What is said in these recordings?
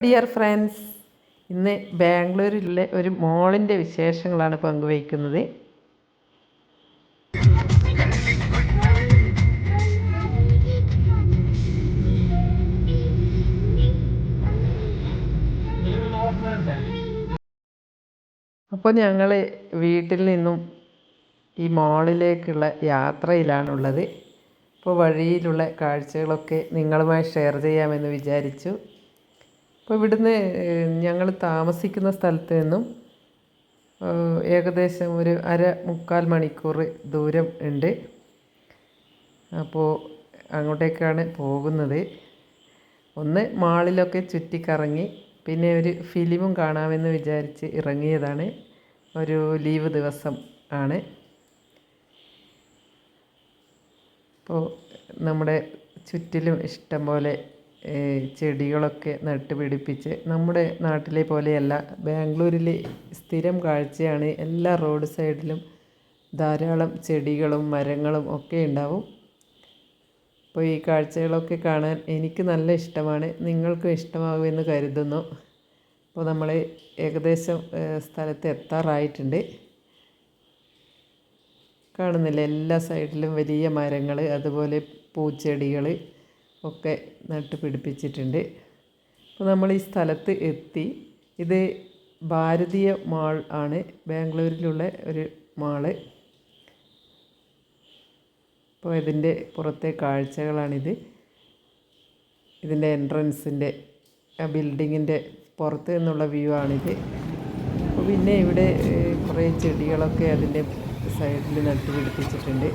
Dear friends ഇന്ന് ബാംഗ്ലൂരിലെ ഒരു മോളിന്റെ വിശേഷങ്ങളാണ് പങ്കുവയ്ക്കുന്നത്. അപ്പോൾ ഞങ്ങൾ വീട്ടിൽ നിന്നും ഈ മോളിലേക്കുള്ള യാത്രയിലാണുള്ളത്. അപ്പോൾ വഴിയിലുള്ള കാഴ്ചകളൊക്കെ നിങ്ങളുമായി ഷെയർ ചെയ്യാമെന്ന് വിചാരിച്ചു. അപ്പോൾ ഇവിടുന്ന് ഞങ്ങൾ താമസിക്കുന്ന സ്ഥലത്ത് നിന്നും ഏകദേശം ഒരു അര മുക്കാൽ മണിക്കൂർ ദൂരം ഉണ്ട്. അപ്പോൾ അങ്ങോട്ടേക്കാണ് പോകുന്നത്. ഒന്ന് മാളിലൊക്കെ ചുറ്റിക്കറങ്ങി പിന്നെ ഒരു ഫിലിമും കാണാമെന്ന് വിചാരിച്ച് ഇറങ്ങിയതാണ്. ഒരു ലീവ് ദിവസം ആണ്. അപ്പോൾ നമ്മുടെ ചുറ്റിലും ഇഷ്ടം പോലെ ഏഹ്, നട്ട് പിടിപ്പിച്ച് നമ്മുടെ നാട്ടിലെ പോലെയല്ല ബാംഗ്ലൂരിൽ സ്ഥിരം കാഴ്ചയാണ് എല്ലാ റോഡ് സൈഡിലും ധാരാളം ചെടികളും മരങ്ങളും ഒക്കെ ഉണ്ടാവും. അപ്പോൾ ഈ കാഴ്ചകളൊക്കെ കാണാൻ എനിക്ക് നല്ല ഇഷ്ടമാണ് നിങ്ങൾക്കും ഇഷ്ടമാകുമെന്ന് കരുതുന്നു. അപ്പോൾ നമ്മൾ ഏകദേശം സ്ഥലത്ത് എത്താറായിട്ടുണ്ട്. കാണുന്നില്ല എല്ലാ സൈഡിലും വലിയ മരങ്ങൾ അതുപോലെ പൂച്ചെടികൾ ഒക്കെ നട്ട് പിടിപ്പിച്ചിട്ടുണ്ട്. അപ്പോൾ നമ്മൾ ഈ സ്ഥലത്ത് എത്തി. ഇത് ഭാരതീയ മാൾ ആണ്. ബാംഗ്ലൂരിലുള്ള ഒരു മാൾ അപ്പോൾ ഇതിന്റെ പുറത്തെ കാഴ്ചകളാണിത്. ഇതിന്റെ എൻട്രൻസിന്റെ ബിൽഡിങ്ങിന്റെ പുറത്ത് നിന്നുള്ള വ്യൂ ആണിത്. അപ്പോൾ പിന്നെ ഇവിടെ കുറേ ചെടികളൊക്കെ അതിന്റെ സൈഡിൽ നട്ടുപിടിപ്പിച്ചിട്ടുണ്ട്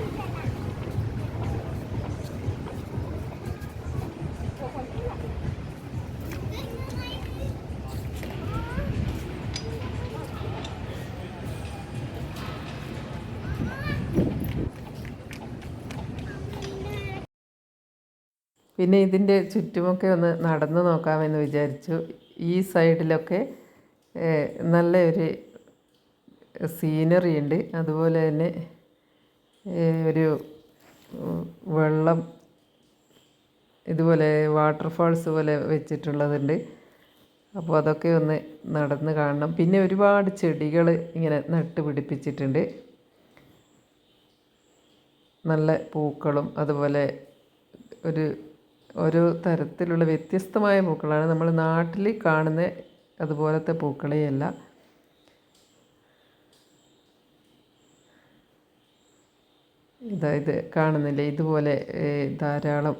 പിന്നെ ഇതിന്റെ ചുറ്റുമൊക്കെ ഒന്ന് നടന്നു നോക്കാമെന്ന് വിചാരിച്ചു. ഈ സൈഡിലൊക്കെ നല്ല ഒരു സീനറി ഉണ്ട് അതുപോലെ തന്നെ ഒരു വെള്ളം ഇതുപോലെ വാട്ടർഫാൾസ് പോലെ വെച്ചിട്ടുള്ളതുണ്ട്. അപ്പോൾ അതൊക്കെ ഒന്ന് നടന്ന് കാണണം. പിന്നെ ഒരുപാട് ചെടികൾ ഇങ്ങനെ നട്ട് പിടിപ്പിച്ചിട്ടുണ്ട്. നല്ല പൂക്കളും അതുപോലെ ഒരു ഓരോ തരത്തിലുള്ള വ്യത്യസ്തമായ പൂക്കളാണ്. നമ്മൾ നാട്ടിൽ കാണുന്ന അതുപോലത്തെ പൂക്കളെയല്ല. ഇതാ ഇത് കാണുന്നില്ലേ? ഇതുപോലെ ധാരാളം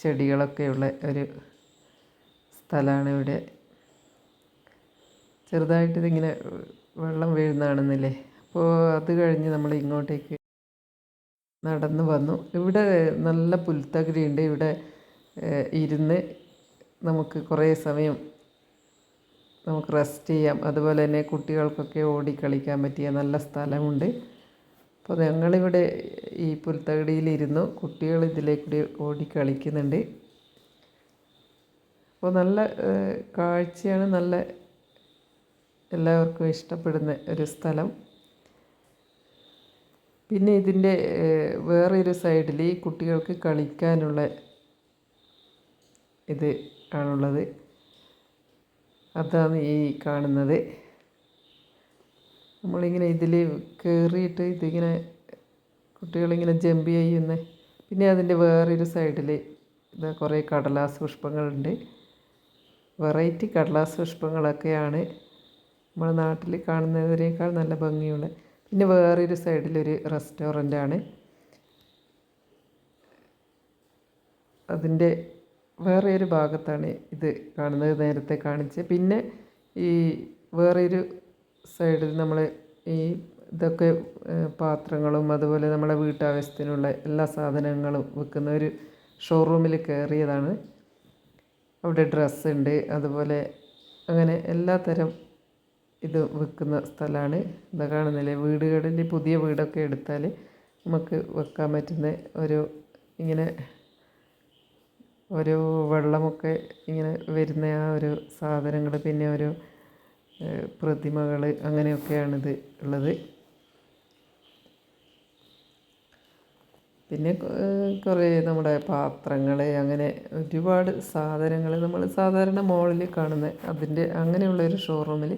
ചെടികളൊക്കെയുള്ള ഒരു സ്ഥലമാണ് ഇവിടെ. ചെറുതായിട്ട് ഇതിങ്ങനെ വെള്ളം വീഴുന്ന കാണുന്നില്ലേ അപ്പോൾ അത് കഴിഞ്ഞ് നമ്മൾ ഇങ്ങോട്ടേക്ക് നടന്നു വന്നു. ഇവിടെ നല്ല പുൽത്തകിടിയുണ്ട്. ഇവിടെ ഇരുന്ന് നമുക്ക് കുറേ സമയം നമുക്ക് റെസ്റ്റ് ചെയ്യാം. അതുപോലെ തന്നെ കുട്ടികൾക്കൊക്കെ ഓടി കളിക്കാൻ പറ്റിയ നല്ല സ്ഥലമുണ്ട്. അപ്പോൾ ഞങ്ങളിവിടെ ഈ പുൽത്തകിടിയിലിരുന്നു. കുട്ടികൾ ഇതിലേക്ക് ഓടി കളിക്കുന്നുണ്ട്. അപ്പോൾ നല്ല കാഴ്ചയാണ്. നല്ല എല്ലാവർക്കും ഇഷ്ടപ്പെടുന്ന ഒരു സ്ഥലം. പിന്നെ ഇതിന്റെ വേറൊരു സൈഡിൽ ഈ കുട്ടികൾക്ക് കളിക്കാനുള്ള ഇത് ആണുള്ളത്. അതാണ് ഈ കാണുന്നത്. നമ്മളിങ്ങനെ ഇതിൽ കയറിയിട്ട് ഇതിങ്ങനെ കുട്ടികളിങ്ങനെ ജമ്പ് ചെയ്യുന്ന പിന്നെ അതിന്റെ വേറൊരു സൈഡിൽ ഇതാ കുറേ കടലാസ് പുഷ്പങ്ങളുണ്ട്. വെറൈറ്റി കടലാസ് പുഷ്പങ്ങളൊക്കെയാണ് നമ്മുടെ നാട്ടിൽ കാണുന്നതിനേക്കാൾ നല്ല ഭംഗിയുള്ള പിന്നെ വേറൊരു സൈഡിലൊരു റെസ്റ്റോറന്റാണ്. അതിന്റെ വേറെ ഒരു ഭാഗത്താണ് ഇത് കാണുന്നത് നേരത്തെ കാണിച്ച് പിന്നെ ഈ വേറൊരു സൈഡിൽ നമ്മൾ ഈ ഇതൊക്കെ പാത്രങ്ങളും അതുപോലെ നമ്മുടെ വീട്ടാവശ്യത്തിനുള്ള എല്ലാ സാധനങ്ങളും വെക്കുന്ന ഒരു ഷോറൂമിൽ കയറിയതാണ്. അവിടെ ഡ്രസ്സ് ഉണ്ട് അതുപോലെ അങ്ങനെ എല്ലാ തരം ഇത് വെക്കുന്ന സ്ഥലമാണ് ഇത് കാണുന്നില്ലേ? വീടുകളിൽ പുതിയ വീടൊക്കെ എടുത്താൽ നമുക്ക് വെക്കാൻ പറ്റുന്ന ഒരു ഇങ്ങനെ ഒരു വെള്ളമൊക്കെ ഇങ്ങനെ വരുന്ന ആ ഒരു സാധനങ്ങൾ പിന്നെ ഒരു പ്രതിമകൾ അങ്ങനെയൊക്കെയാണിത് ഉള്ളത്. പിന്നെ കുറേ നമ്മുടെ പാത്രങ്ങൾ അങ്ങനെ ഒരുപാട് സാധനങ്ങൾ നമ്മൾ സാധാരണ മോളിൽ കാണുന്ന അതിന്റെ അങ്ങനെയുള്ളൊരു ഷോറൂമിൽ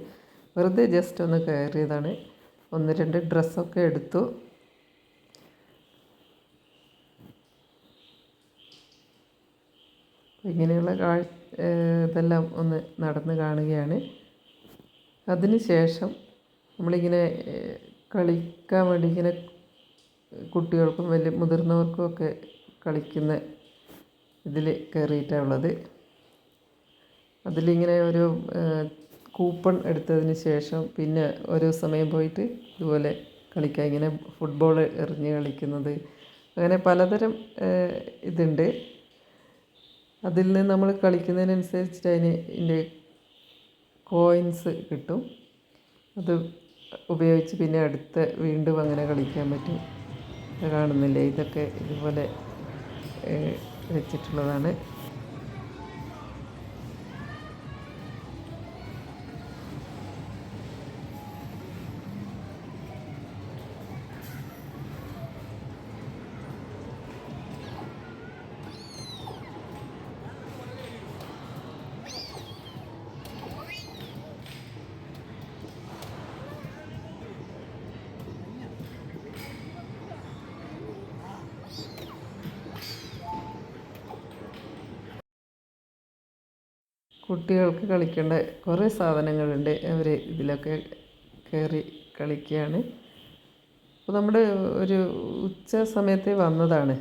വെറുതെ ജസ്റ്റ് ഒന്ന് കയറിയതാണ്. ഒന്ന് രണ്ട് ഡ്രസ്സൊക്കെ എടുത്തു. ഇങ്ങനെയുള്ള കാഴ് ഇതെല്ലാം ഒന്ന് നടന്ന് കാണുകയാണ്. അതിന് ശേഷം നമ്മളിങ്ങനെ കളിക്കാൻ വേണ്ടി ഇങ്ങനെ കുട്ടികൾക്കും വലിയ മുതിർന്നവർക്കും ഒക്കെ കളിക്കുന്ന ഇതിൽ കയറിയിട്ടാണ് ഉള്ളത്. അതിലിങ്ങനെ ഒരു കൂപ്പൺ എടുത്തതിന് ശേഷം പിന്നെ ഓരോ സമയം പോയിട്ട് ഇതുപോലെ കളിക്കുക. ഇങ്ങനെ ഫുട്ബോൾ എറിഞ്ഞ് കളിക്കുന്നത്. അങ്ങനെ പലതരം ഇതുണ്ട്. അതിൽ നിന്ന് നമ്മൾ കളിക്കുന്നതിനനുസരിച്ചിട്ട് അതിന് ഇതിന്റെ കോയിൻസ് കിട്ടും. അത് ഉപയോഗിച്ച് പിന്നെ അടുത്ത വീണ്ടും അങ്ങനെ കളിക്കാൻ പറ്റും. കാണുന്നില്ലേ? ഇതൊക്കെ ഇതുപോലെ വെച്ചിട്ടുള്ളതാണ്. കുട്ടികൾക്ക് കളിക്കേണ്ട കുറേ സാധനങ്ങളുണ്ട്. അവർ ഇതിലൊക്കെ കയറി കളിക്കുകയാണ്. അപ്പോൾ നമ്മുടെ ഒരു ഉച്ച സമയത്ത് വന്നതാണ്.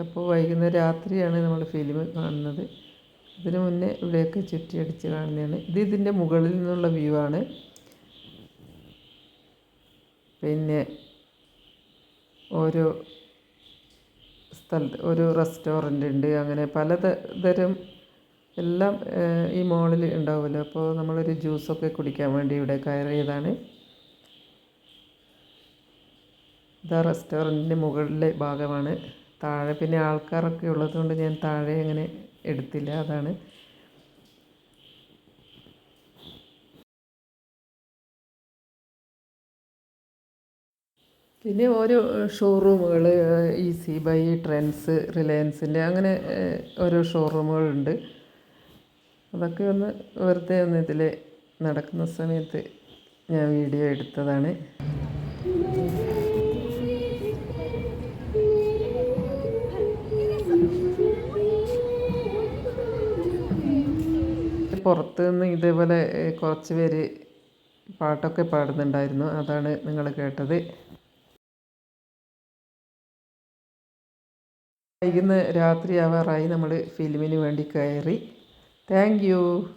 അപ്പോൾ വൈകുന്നേരം രാത്രിയാണ് നമ്മൾ ഫിലിം കാണുന്നത്. ഇതിന് മുന്നേ ഇവിടെയൊക്കെ ചുറ്റിയടിച്ച് കാണുന്നതാണ്. ഇത് ഇതിന്റെ മുകളിൽ നിന്നുള്ള വ്യൂ ആണ്. പിന്നെ ഓരോ സ്ഥലത്ത് ഒരു റെസ്റ്റോറന്റ് ഉണ്ട്. അങ്ങനെ പലതരം എല്ലാം ഈ മോളിൽ ഉണ്ടാവുമല്ലോ. അപ്പോൾ നമ്മളൊരു ജ്യൂസൊക്കെ കുടിക്കാൻ വേണ്ടി ഇവിടെ കയറിയതാണ്. ഇതാ റെസ്റ്റോറന്റിന്റെ മുകളിലെ ഭാഗമാണ്. താഴെ പിന്നെ ആൾക്കാരൊക്കെ ഉള്ളതുകൊണ്ട് ഞാൻ താഴെ അങ്ങനെ എടുത്തില്ല. അതാണ്. പിന്നെ ഓരോ ഷോറൂമുകൾ ഈസി ബൈ ട്രെൻസ് റിലയൻസിന്റെ അങ്ങനെ ഓരോ ഷോറൂമുകളുണ്ട്. അതൊക്കെ ഒന്ന് വെറുതെ ഒന്ന് ഇതിൽ നടക്കുന്ന സമയത്ത് ഞാൻ വീഡിയോ എടുത്തതാണ്. പുറത്ത് നിന്ന് ഇതേപോലെ കുറച്ച് പേര് പാട്ടൊക്കെ പാടുന്നുണ്ടായിരുന്നു. അതാണ് നിങ്ങൾ കേട്ടത്. വൈകുന്ന രാത്രിയാവാറായി നമ്മൾ ഫിലിമിന് വേണ്ടി കയറി. Thank you.